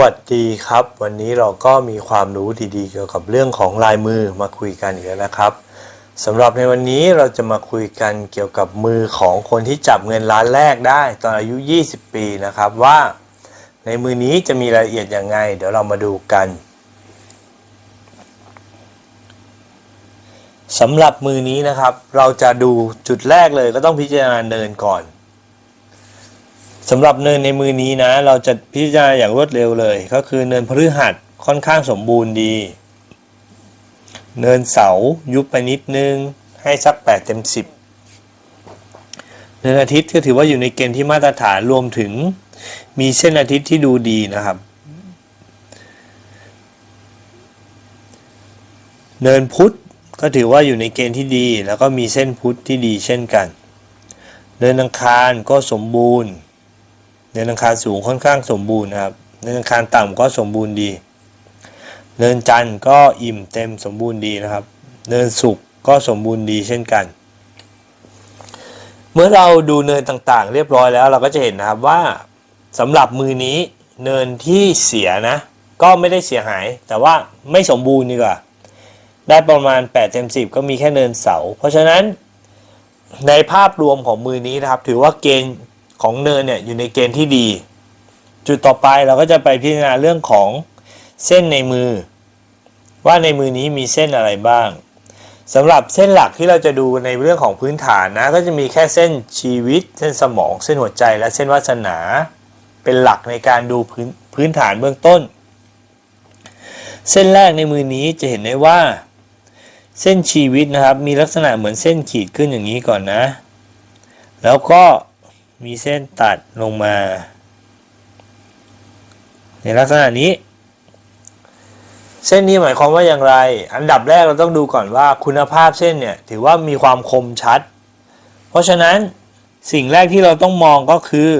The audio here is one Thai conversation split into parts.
สวัสดีครับ วันนี้เราก็มีความรู้ดีๆ เกี่ยวกับเรื่องของลายมือมาคุยกันอีกแล้วนะครับสำหรับในวันนี้เราจะมาคุยกันเกี่ยวกับมือของคนที่จับเงินล้านแรกได้ ตอนอายุ 20 ปีนะครับว่า ในมือนี้จะมีรายละเอียดยังไง เดี๋ยวเรามาดูกันสำหรับมือนี้นะครับ เราจะดูจุดแรกเลยก็ต้องพิจารณาเนินก่อน สำหรับเนินในมือนี้นะ เราจะพิจารณาอย่างรวดเร็วเลย ก็คือเนินพฤหัสค่อนข้างสมบูรณ์ดี เนินเสายุบไปนิดนึง ให้สัก 8 เต็ม 10 เนินอาทิตย์ก็ถือว่าอยู่ในเกณฑ์ที่มาตรฐานรวมถึง มีเส้นอาทิตย์ที่ดูดีนะครับ เนินพุธก็ถือว่าอยู่ในเกณฑ์ที่ดี แล้วก็มีเส้นพุธที่ดีเช่นกัน เนินอังคารก็สมบูรณ์ เนินอังคารสูงค่อนข้างสมบูรณ์นะครับเนินอังคารต่ำก็สมบูรณ์ดีเนินจันทร์ก็อิ่มเต็มสมบูรณ์ดีนะครับ เนินสุกร์ก็สมบูรณ์ดีเช่นกัน เมื่อเราดูเนินต่างๆ เรียบร้อยแล้วเราก็จะเห็นนะครับว่าสำหรับมือนี้เนินที่เสียนะ ก็ไม่ได้เสียหาย แต่ว่าไม่สมบูรณ์ดีกว่า ได้ประมาณ8เต็ม10 ก็มีแค่เนินเสา เพราะฉะนั้นในภาพรวมของมือนี้นะครับ ถือว่าเกณฑ์ ของเนินเนี่ยอยู่ในเกณฑ์ที่ดี จุดต่อไปเราก็จะไปพิจารณาเรื่องของเส้นในมือ ว่าในมือนี้มีเส้นอะไรบ้างสำหรับเส้นหลักที่เราจะดูในเรื่องของพื้นฐานนะ ก็จะมีแค่เส้นชีวิต เส้นสมอง เส้นหัวใจและเส้นวาสนา เป็นหลักในการดูพื้นพื้นฐานเบื้องต้น เส้นแรกในมือนี้จะเห็นได้ว่า เส้นชีวิตนะครับมีลักษณะเหมือนเส้นขีดขึ้นอย่างนี้ก่อนนะ แล้วก็ มีเส้นตัดลงมา ในลักษณะนี้ เส้นนี้หมายความว่าอย่างไร อันดับแรกเราต้องดูก่อนว่าคุณภาพเส้นเนี่ยถือว่ามีความคมชัด เพราะฉะนั้นสิ่งแรกที่เราต้องมองก็คือ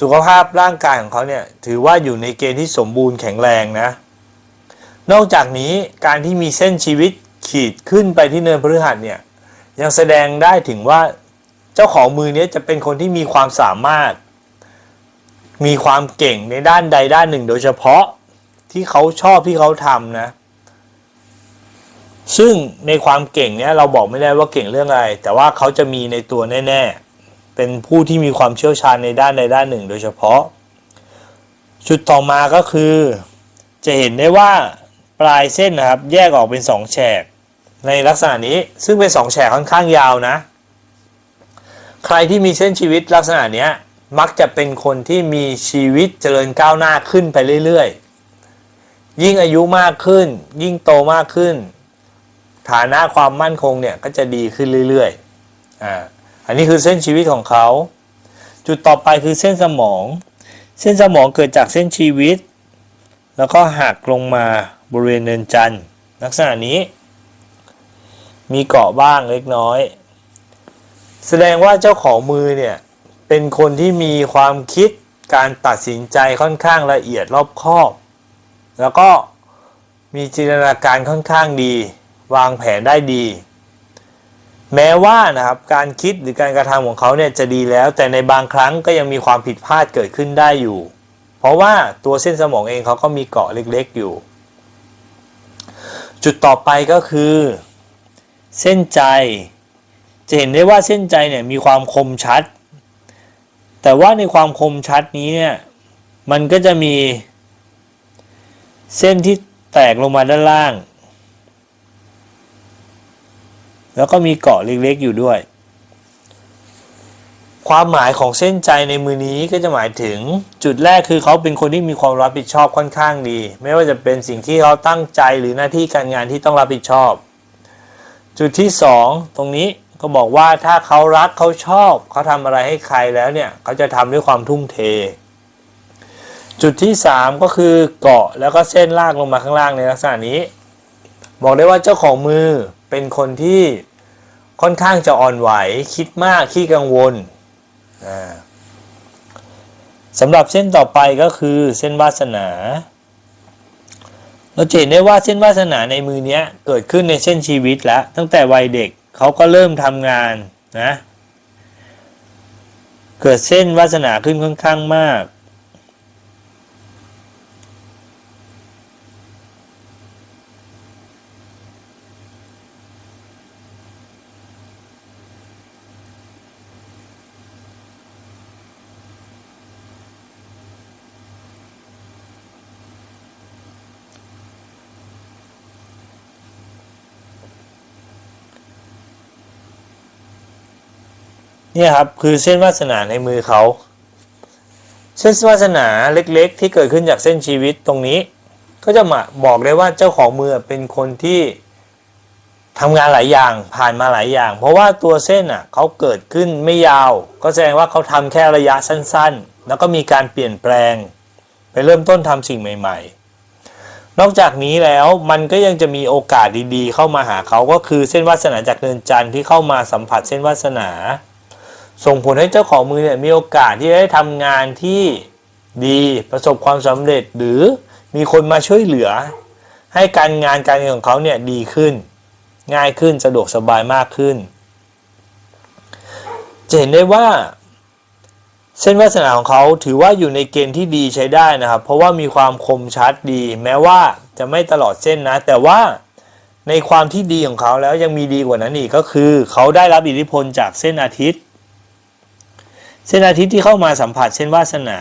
สุขภาพร่างกายของเขาเนี่ยถือว่าอยู่ในเกณฑ์ที่สมบูรณ์แข็งแรงนะ นอกจากนี้การที่มีเส้นชีวิตขีดขึ้นไปที่เนินพฤหัสเนี่ยยังแสดงได้ถึงว่า เจ้าของมือนี้จะเป็นคนที่มีความสามารถ มีความเก่งในด้านใดด้านหนึ่ง โดยเฉพาะที่เขาชอบที่เขาทำนะ ซึ่งในความเก่งเนี้ยเราบอกไม่ได้ว่าเก่งเรื่องอะไร แต่ว่าเขาจะมีในตัวแน่ ๆ เป็นผู้ที่มีความเชี่ยวชาญในด้านใดด้านหนึ่ง โดยเฉพาะจุดต่อมาก็คือ จะเห็นได้ว่าปลายเส้นนะครับ แยกออกเป็นสองแฉกในลักษณะนี้ซึ่งเป็นสองแฉกค่อนข้างยาวนะ ใครที่มีเส้นชีวิตลักษณะเนี้ยมักจะเป็นคนที่มีชีวิตเจริญก้าวหน้าขึ้นไปเรื่อยๆ ยิ่งอายุมากขึ้น ยิ่งโตมากขึ้น ฐานะความมั่นคงเนี่ยก็จะดีขึ้นเรื่อยๆ อ่า อันนี้คือเส้นชีวิตของเขา จุดต่อไปคือเส้นสมอง เส้นสมองเกิดจากเส้นชีวิต แล้วก็หักลงมาบริเวณเนินจันทร์ลักษณะนี้ มีเกาะบ้างเล็กน้อย แสดงว่าเจ้าของมือเนี่ยเป็นคนที่มีความคิดการตัดสินใจค่อนข้างละเอียดรอบคอบ แล้วก็มีจินตนาการค่อนข้างดี วางแผนได้ดี แม้ว่านะครับการคิดหรือการกระทำของเขาเนี่ยจะดีแล้ว แต่ในบางครั้งก็ยังมีความผิดพลาดเกิดขึ้นได้อยู่ เพราะว่าตัวเส้นสมองเองเขาก็มีเกาะเล็กๆอยู่ จุดต่อไปก็คือ เส้นใจ จะเห็นได้ว่าเส้นใจเนี่ยมีความคมชัด แต่ว่าในความคมชัดนี้เนี่ยมันก็จะมีเส้นที่แตกลงมาด้านล่าง แล้วก็มีเกาะเล็กๆอยู่ด้วย ความหมายของเส้นใจในมือนี้ก็จะหมายถึงจุดแรกคือเขาเป็นคนที่มีความรับผิดชอบค่อนข้างดี ไม่ว่าจะเป็นสิ่งที่เขาตั้งใจหรือหน้าที่การงานที่ต้องรับผิดชอบ จุดที่สองตรงนี้ ก็บอกว่าถ้าเขารักเขาชอบเขาทำอะไรให้ใครแล้วเนี่ยเขาจะทำด้วยความทุ่มเท จุดที่สามก็คือเกาะแล้วก็เส้นลากลงมาข้างล่างในลักษณะนี้ บอกได้ว่าเจ้าของมือเป็นคนที่ค่อนข้างจะอ่อนไหวคิดมากขี้กังวลสำหรับเส้นต่อไปก็คือเส้นวาสนา เราเห็นได้ว่าเส้นวาสนาในมือเนี้ยเกิดขึ้นในเส้นชีวิตแล้วตั้งแต่วัยเด็ก เขาก็เริ่มทำงานนะ เกิดเส้นวาสนาขึ้นค่อนข้างมาก เนี่ยครับคือเส้นวาสนาในมือเขาเส้นวาสนาเล็กๆ ที่เกิดขึ้นจากเส้นชีวิตตรงนี้ ก็จะมาบอกได้ว่าเจ้าของมือเป็นคนที่ทำงานหลายอย่างผ่านมาหลายอย่าง เพราะว่าตัวเส้นอะเขาเกิดขึ้นไม่ยาว ก็แสดงว่าเขาทำแค่ระยะสั้นๆ แล้วก็มีการเปลี่ยนแปลง ไปเริ่มต้นทำสิ่งใหม่ ๆ นอกจากนี้แล้วมันก็ยังจะมีโอกาสดีๆ เข้ามาหาเขาก็คือเส้นวาสนาจากเนินจันทร์ที่เข้ามาสัมผัสเส้นวาสนา ส่งผลให้เจ้าของมือเนี่ยมีโอกาสที่จะได้ทำงานที่ดีประสบความสำเร็จหรือมีคนมาช่วยเหลือ ให้การงานการเงินของเขาเนี่ยดีขึ้น ง่ายขึ้นสะดวกสบายมากขึ้น จะเห็นได้ว่า เส้นวาสนาของเขาถือว่าอยู่ในเกณฑ์ที่ดีใช้ได้นะครับ เพราะว่ามีความคมชัดดี แม้ว่าจะไม่ตลอดเส้นนะ แต่ว่าในความที่ดีของเขาแล้วยังมีดีกว่านั้นอีกก็คือ เขาได้รับอิทธิพลจากเส้นอาทิตย์ เส้นอาทิตย์ที่เข้ามาสัมผัสเส้นวาสนา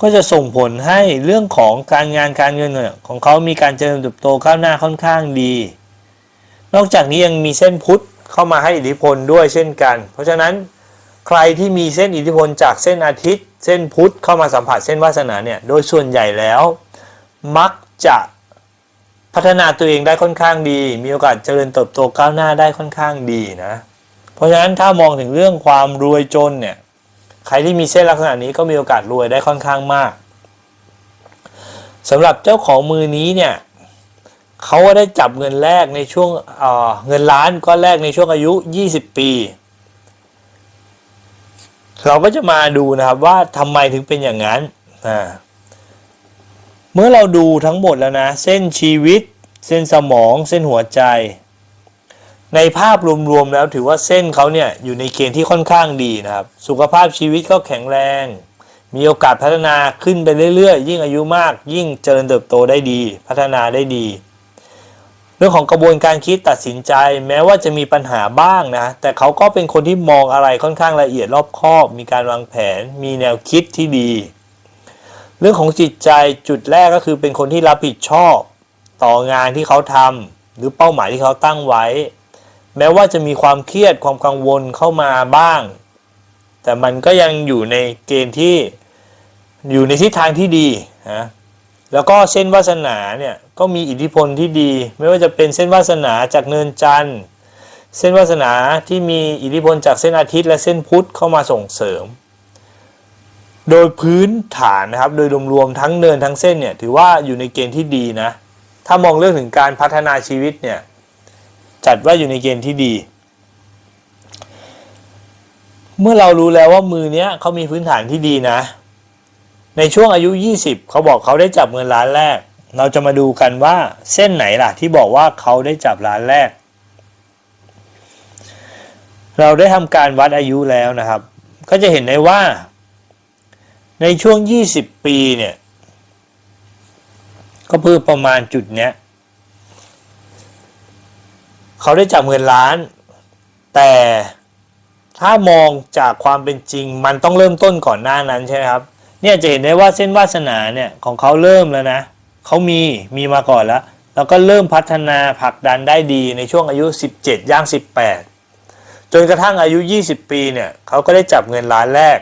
ก็จะส่งผลให้เรื่องของการงานการเงินของเขามีการเจริญเติบโตก้าวหน้าค่อนข้างดี นอกจากนี้ยังมีเส้นพุทธเข้ามาให้อิทธิพลด้วยเช่นกัน เพราะฉะนั้นใครที่มีเส้นอิทธิพลจากเส้นอาทิตย์ เส้นพุทธเข้ามาสัมผัสเส้นวาสนาเนี่ยโดยส่วนใหญ่แล้ว มักจะพัฒนาตัวเองได้ค่อนข้างดี มีโอกาสเจริญเติบโตก้าวหน้าได้ค่อนข้างดีนะ เพราะฉะนั้นถ้ามองถึงเรื่องความรวยจนเนี่ยใครที่มีเส้นลักษณะนี้ก็มีโอกาสรวยได้ค่อนข้างมากสำหรับเจ้าของมือนี้เนี่ยเขาก็ได้จับเงินแรกในช่วงเเงินล้านก้อนแรกในช่วงอายุ 20 ปี เราก็จะมาดูนะครับว่าทำไมถึงเป็นอย่างนั้นเมื่อเราดูทั้งหมดแล้วนะ เส้นชีวิต เส้นสมอง เส้นหัวใจ ในภาพรวมๆแล้วถือว่าเส้นเขาเนี่ยอยู่ในเกณฑ์ที่ค่อนข้างดีนะครับ สุขภาพชีวิตก็แข็งแรง มีโอกาสพัฒนาขึ้นไปเรื่อยๆ ยิ่งอายุมาก ยิ่งเจริญเติบโตได้ดี พัฒนาได้ดี เรื่องของกระบวนการคิดตัดสินใจ แม้ว่าจะมีปัญหาบ้างนะ แต่เขาก็เป็นคนที่มองอะไรค่อนข้างละเอียดรอบคอบ มีการวางแผน มีแนวคิดที่ดี เรื่องของจิตใจจุดแรกก็คือเป็นคนที่รับผิดชอบ ต่องานที่เขาทำหรือเป้าหมายที่เขาตั้งไว้ แม้ว่าจะมีความเครียดความกังวลเข้ามาบ้าง แต่มันก็ยังอยู่ในเกณฑ์ที่อยู่ในทิศทางที่ดีนะแล้วก็เส้นวาสนาเนี่ยก็มีอิทธิพลที่ดี ไม่ว่าจะเป็นเส้นวาสนาจากเนินจันทร์ เส้นวาสนาที่มีอิทธิพลจากเส้นอาทิตย์ และเส้นพุธเข้ามาส่งเสริม โดยพื้นฐานนะครับโดยรวมๆทั้งเนินทั้งเส้นเนี่ยถือว่าอยู่ในเกณฑ์ที่ดีนะถ้ามองเรื่องถึงการพัฒนาชีวิตเนี่ย จัดว่าอยู่ในเกณฑ์ที่ดี เมื่อเรารู้แล้วว่ามือเนี้ยเขามีพื้นฐานที่ดีนะ ในช่วงอายุ 20 เขาบอกเขาได้จับเงินล้านแรก เราจะมาดูกันว่าเส้นไหนล่ะที่บอกว่าเขาได้จับล้านแรก เราได้ทำการวัดอายุแล้วนะครับ ก็จะเห็นได้ว่า ในช่วง 20 ปีเนี่ยก็เพื่อประมาณจุดเนี้ย เขาได้จับเงินล้าน แต่ถ้ามองจากความเป็นจริง มันต้องเริ่มต้นก่อนหน้านั้นใช่ไหมครับ เนี่ยจะเห็นได้ว่าเส้นวาสนาเนี่ยของเขาเริ่มแล้วนะเขามีมีมาก่อนแล้ว แล้วก็เริ่มพัฒนาผลักดันได้ดีในช่วงอายุ 17 ย่าง 18 จนกระทั่งอายุ 20 ปีเนี่ยเขาก็ได้จับเงินล้านแรก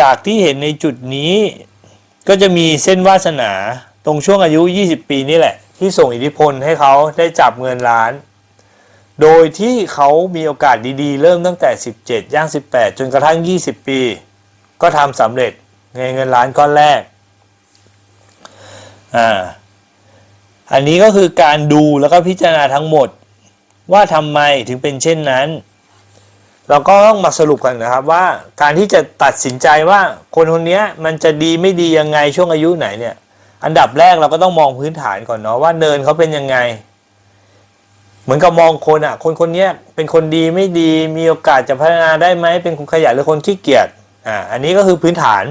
จากที่เห็นในจุดนี้ก็จะมีเส้นวาสนาตรงช่วงอายุ 20 ปีนี่แหละ ที่ส่งอิทธิพลให้เขาได้จับเงินล้าน โดยที่เขามีโอกาสดีๆ เริ่มตั้งแต่ 17 ย่าง 18 จนกระทั่ง 20 ปี ก็ทำสำเร็จเงินเงินล้านก้อนแรกอ่าอันนี้ก็คือการดูแล้วก็พิจารณาทั้งหมดว่าทำไมถึงเป็นเช่นนั้น เราก็ต้องมาสรุปกันนะครับว่าการที่จะตัดสินใจว่าคนคนนี้มันจะดีไม่ดียังไงช่วงอายุไหนเนี่ย อันดับแรกเราก็ต้องมองพื้นฐานก่อนเนาะว่าเนินเขาเป็นยังไง เหมือนกับมองคนอะ คนคนนี้เป็นคนดีไม่ดีมีโอกาสจะพัฒนาได้ไหมเป็นคนขยันหรือคนขี้เกียจอ่าอันนี้ก็คือพื้นฐาน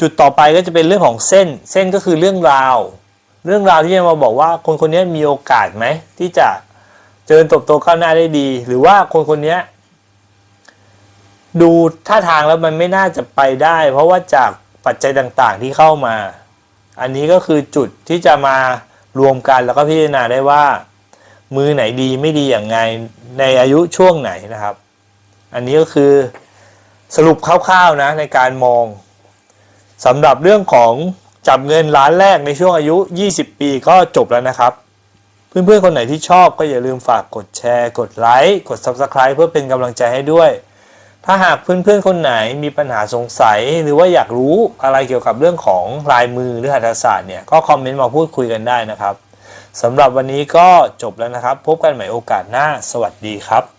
จุดต่อไปก็จะเป็นเรื่องของเส้น เส้นก็คือเรื่องราว เรื่องราวที่จะมาบอกว่าคนคนนี้มีโอกาสไหมที่จะเจริญเติบโตข้างหน้าได้ดี หรือว่าคนคนนี้ดูท่าทางแล้วมันไม่น่าจะไปได้ เพราะว่าจากปัจจัยต่างๆที่เข้ามา อันนี้ก็คือจุดที่จะมารวมกันแล้วก็พิจารณาได้ว่า มือไหนดีไม่ดีอย่างไงในอายุช่วงไหนนะครับ อันนี้ก็คือสรุปคร่าวๆนะในการมองสำหรับเรื่องของจับเงินล้านแรกในช่วงอายุ 20 ปีก็จบแล้วนะครับ เพื่อนๆ คนไหนที่ชอบก็อย่าลืมฝากกดแชร์ กดไลค์ กด Subscribe เพื่อเป็นกำลังใจให้ด้วย ถ้าหากเพื่อนๆคนไหนมีปัญหาสงสัย หรือว่าอยากรู้อะไรเกี่ยวกับเรื่องของลายมือหรือหัตถศาสตร์เนี่ยก็คอมเมนต์มาพูดคุยกันได้นะครับสำหรับวันนี้ก็จบแล้วนะครับ พบกันใหม่โอกาสหน้า สวัสดีครับ